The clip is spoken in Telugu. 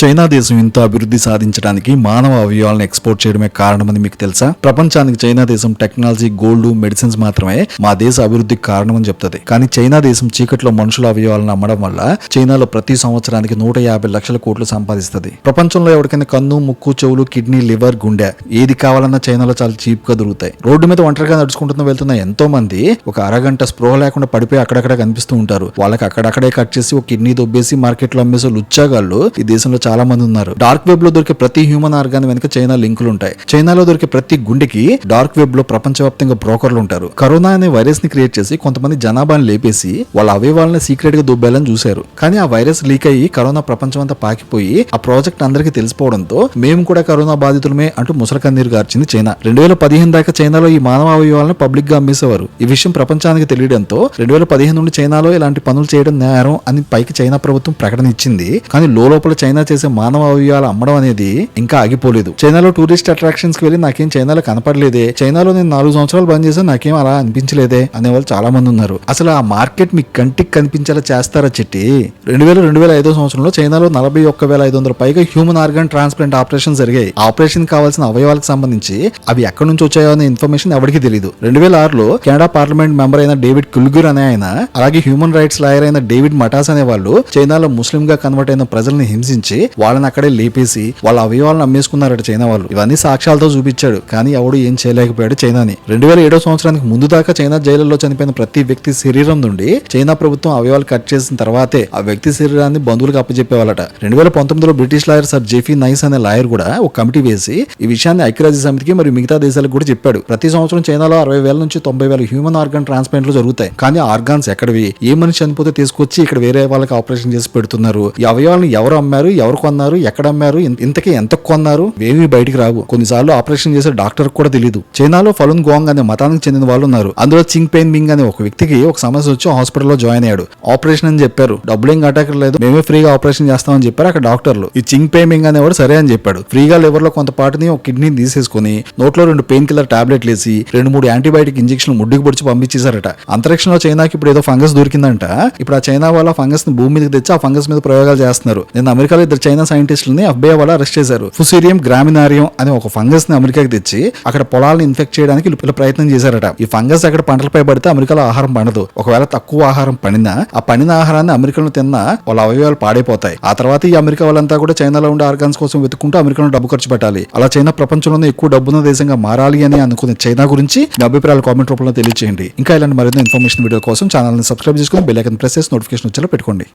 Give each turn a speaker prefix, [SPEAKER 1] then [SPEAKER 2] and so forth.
[SPEAKER 1] చైనా దేశం ఇంత అభివృద్ధి సాధించడానికి మానవ అవయవాలను ఎక్స్పోర్ట్ చేయడమే కారణమని మీకు తెలుసా? ప్రపంచానికి చైనా దేశం టెక్నాలజీ గోల్డ్ మెడిసిన్స్ మాత్రమే మా దేశ అభివృద్ధికి కారణమని చెప్తుంది. కానీ చైనా దేశం చీకట్లో మనుషుల అవయవాలను అమ్మడం వల్ల చైనాలో ప్రతి సంవత్సరానికి నూట యాభై లక్షల కోట్లు సంపాదిస్తుంది. ప్రపంచంలో ఎవరికైనా కన్ను ముక్కు చెవులు కిడ్నీ లివర్ గుండె ఏది కావాలన్నా చైనాలో చాలా చీప్గా దొరుకుతాయి. రోడ్డు మీద ఒంటరిగా నడుచుకుంటున్న వెళ్తున్న ఎంతో మంది ఒక అరగంట స్పృహ లేకుండా పడిపోయి అక్కడక్కడ కనిపిస్తూ ఉంటారు. వాళ్ళకి అక్కడక్కడే కట్ చేసి ఒక కిడ్నీ దొబ్బేసి మార్కెట్లో అమ్మేసే లుచ్చాగాళ్ళు ఈ దేశంలో చాలా మంది ఉన్నారు. డార్క్ వెబ్లో దొరికే ప్రతి హ్యూమన్ ఆర్గాన్ వెనుక చైనా లింకులు ఉంటాయి. చైనాలో దొరికే ప్రతి గుండెకి డార్క్ వెబ్లో ప్రపంచవ్యాప్తంగా బ్రోకర్లు ఉంటారు. కరోనా అనే వైరస్ని క్రియేట్ చేసి కొంతమంది జనాభాని లేపేసి వాళ్ళ అవయవాలను సీక్రెట్గా దుబ్బేయాలని చూశారు. కానీ ఆ వైరస్ లీక్ అయ్యి కరోనా ప్రపంచం అంతా పాకిపోయి ఆ ప్రాజెక్ట్ అందరికీ తెలిసిపోవడంతో మేము కూడా కరోనా బాధితులమే అంటూ ముసలకన్నీరు గార్చింది చైనా. రెండు వేల పదిహేను దాకా చైనాలో ఈ మానవ అవయవాలను పబ్లిక్గా అమ్మేసేవారు. ఈ విషయం ప్రపంచానికి తెలియడంతో రెండు వేల పదిహేను నుండి చైనాలో ఇలాంటి పనులు చేయడం నేరం అని పైకి చైనా ప్రభుత్వం ప్రకటన ఇచ్చింది. కానీ లోపల చైనా చేసే మానవ అవయవాలు అమ్మడం అనేది ఇంకా ఆగిపోలేదు. చైనాలో టూరిస్ట్ అట్రాక్షన్స్కి వెళ్ళి నాకేం చైనాలో కనపడలేదే. చైనాలో నేను నాలుగు సంవత్సరాలు బంద్ చేసా నాకేం అలా అనిపించలేదే అనే వాళ్ళు చాలా మంది ఉన్నారు. అసలు ఆ మార్కెట్ మీ కంటికి కనిపించేలా చేస్తారా చెట్టి? రెండు వేల రెండు వేల ఐదో సంవత్సరంలో చైనాలో నలభై ఒక్క వేల ఐదు వందల పైగా హ్యూమన్ ఆర్గాన్ ట్రాన్స్ప్లాంట్ ఆపరేషన్ జరిగాయి. ఆపరేషన్ కావాల్సిన అవయవాలకు సంబంధించి అవి ఎక్కడి నుంచి వచ్చాయో అనే ఇన్ఫర్మేషన్ ఎవరికి తెలియదు రెండు వేల ఆరులో కెనడా పార్లమెంట్ మెంబర్ అయిన డేవిడ్ కుల్గుర్ అనే ఆయన అలాగే హ్యూమన్ రైట్స్ లాయర్ అయిన డేవిడ్ మటాస్ అనే వాళ్ళు చైనాలో ముస్లిం గా కన్వర్ట్ అయిన ప్రజల్ని హింసించి వాళ్ళని అక్కడే లేపేసి వాళ్ళ అవయవాలను అమ్మేసుకున్నారట చైనా వాళ్ళు. ఇవన్నీ సాక్ష్యాలతో చూపించాడు. కానీ ఎవడు ఏం చేయలేకపోయాడు చైనాని. రెండు వేల ఏడో సంవత్సరానికి ముందు దాకా చైనా జైలులో చనిపోయిన ప్రతి వ్యక్తి శరీరం నుండి చైనా ప్రభుత్వం అవయవాలు కట్ చేసిన తర్వాతే ఆ వ్యక్తి శరీరాన్ని బంధువులకు అప్పచెప్పేవాళ్ళట రెండు వేల పంతొమ్మిదిలో British lawyer sir Geoffrey Nice అనే లాయర్ కూడా ఒక కమిటీ వేసి ఈ విషయాన్ని ఐక్యరాజ్య సమితికి మరియు మిగతా దేశాలకు కూడా చెప్పాడు. ప్రతి సంవత్సరం చైనాలో అరవై వేల నుంచి తొంభై వేల హ్యూమన్ ఆర్గాన్ ట్రాన్స్ప్లాంట్లు జరుగుతాయి. కానీ ఆర్గాన్స్ ఎక్కడవి? ఏ మనిషి చనిపోతే తీసుకొచ్చి ఇక్కడ వేరే వాళ్ళకి ఆపరేషన్ చేసి పెడుతున్నారు? ఈ అవయవాలను ఎవరు అమ్మారు? ఎవరు కొన్నారు ఎక్కడ అమ్మారు ఇంతకీ ఎంత కొన్నారు? ఏవి బయటికి రావు. కొన్నిసార్లు ఆపరేషన్ చేసే డాక్టర్ కూడా తెలియదు చైనాలో ఫలున్ గోంగ్ అనే మతానికి చెందిన వాళ్ళు ఉన్నారు. అందులో చింగ్ పెయిన్ మింగ్ అనే ఒక వ్యక్తికి ఒక సమస్య వచ్చి హాస్పిటల్లో జాయిన్ అయ్యాడు. ఆపరేషన్ అని చెప్పారు. డబ్బులు ఏం లేదు మేమే ఫ్రీగా ఆపరేషన్ చేస్తామని చెప్పారు అక్కడ డాక్టర్లు. ఈ చింగ్ పెయిన్ మింగ్ అనేవాడు సరే అని చెప్పాడు. ఫ్రీగా లివర్లో కొంత పాటుని ఒక కిడ్నీని తీసేసుకుని నోట్లో రెండు పెయిన్ కిల్లర్ టాబ్లెట్లు వేసి రెండు మూడు యాంటీబయాటిక్ ఇంజెక్షన్ ముడ్డుకు పొడిచి పంపించేశారట. అంతరిక్షంలో చైనాకి ఇప్పుడు ఏదో ఫంగస్ దొరికిందంట. ఇప్పుడు ఆ చైనా వాళ్ళ ఫంగస్ని భూమి మీదకి తెచ్చి ఆ ఫంగస్ మీద ప్రయోగాలు చేస్తున్నారు. నేను అమెరికాలో ఇద్దరు చైనా సైంటిస్టులని ఎఫ్బిఐ వాళ్ళు అరెస్ట్ చేశారు. ఫుసీరియం గ్రామినారియం అనే ఒక ఫంగస్ని అమెరికాకి తెచ్చి అక్కడ పొలాలను ఇన్ఫెక్ట్ చేయడానికి వీళ్ళు ప్రయత్నం చేశారట. ఈ ఫంగస్ అక్కడ పంటలపై పడితే అమెరికాలో ఆహారం పండదు. ఒకవేళ తక్కువ ఆహారం పండినా ఆ పండిన ఆహారాన్ని అమెరికాలో తిన్నా వాళ్ళ అవయవాలు పాడైపోతాయి. ఆ తర్వాత ఈ అమెరికా వాళ్ళంతా కూడా చైనాలో ఉండే ఆర్గాన్స్ కోసం వెతుక్కుంటూ అమెరికాలో డబ్బు ఖర్చు పెట్టాలి. అలా చైనా ప్రపంచంలోనే ఎక్కువ డబ్బున్న దేశంగా మారాలి అని అనుకునే చైనా గురించి మీ అభిప్రాయాలు కామెంట్ రూపంలో తెలియజేయండి ఇంకా ఇలాంటి మరిన్ని ఇన్ఫర్మేషన్ వీడియో కోసం ఛానల్ని సబ్స్క్రైబ్ చేసుకుని బెల్ ఐకన్ ప్రెస్ చేసి నోటిఫికేషన్ వచ్చేలా పెట్టుకోండి.